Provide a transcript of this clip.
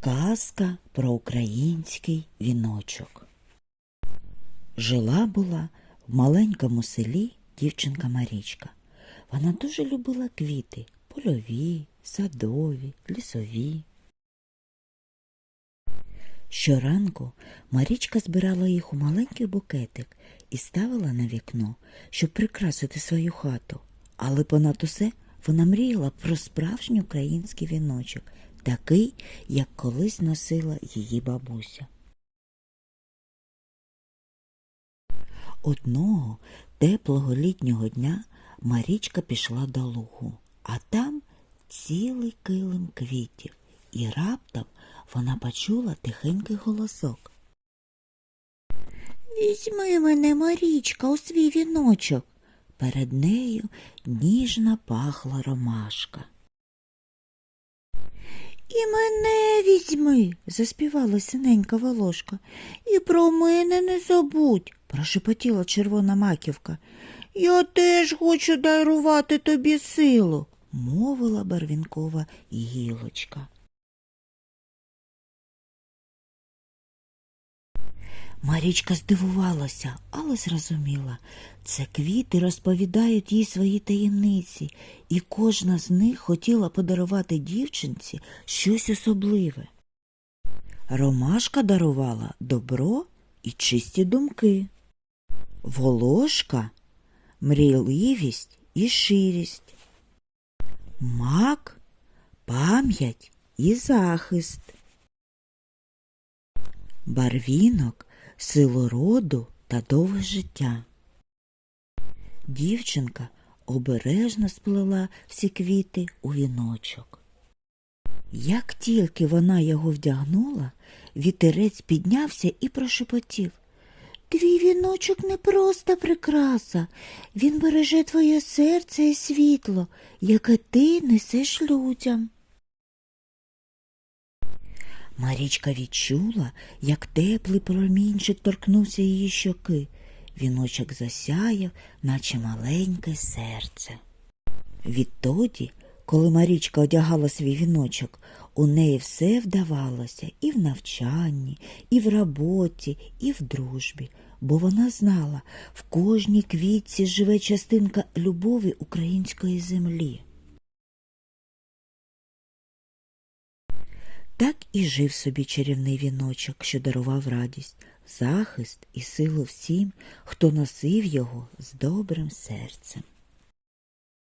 Казка про український віночок. Жила була в маленькому селі дівчинка Марічка. Вона дуже любила квіти польові, садові, лісові. Щоранку Марічка збирала їх у маленький букетик і ставила на вікно, щоб прикрасити свою хату. Але понад усе вона мріяла про справжній український віночок, такий, як колись носила її бабуся. Одного теплого літнього дня Марічка пішла до лугу, а там цілий килим квітів, і раптом вона почула тихенький голосок. Візьми мене, Марічка, у свій віночок. Перед нею ніжно пахла ромашка. І мене візьми, заспівала синенька волошка. І про мене не забудь, прошепотіла червона маківка. Я теж хочу дарувати тобі силу, мовила барвінкова гілочка. Марічка здивувалася, але зрозуміла. Це квіти розповідають їй свої таємниці, і кожна з них хотіла подарувати дівчинці щось особливе. Ромашка дарувала добро і чисті думки. Волошка мрійливість і ширість. Мак пам'ять і захист. Барвінок силу роду та довге життя. Дівчинка обережно сплела всі квіти у віночок. Як тільки вона його вдягнула, вітерець піднявся і прошепотів. Твій віночок не просто прикраса, він береже твоє серце і світло, яке ти несеш людям. Марічка відчула, як теплий промінчик торкнувся її щоки. Віночок засяяв, наче маленьке серце. Відтоді, коли Марічка одягала свій віночок, у неї все вдавалося і в навчанні, і в роботі, і в дружбі, бо вона знала, в кожній квітці живе частинка любові української землі. Так і жив собі чарівний віночок, що дарував радість, захист і силу всім, хто носив його з добрим серцем.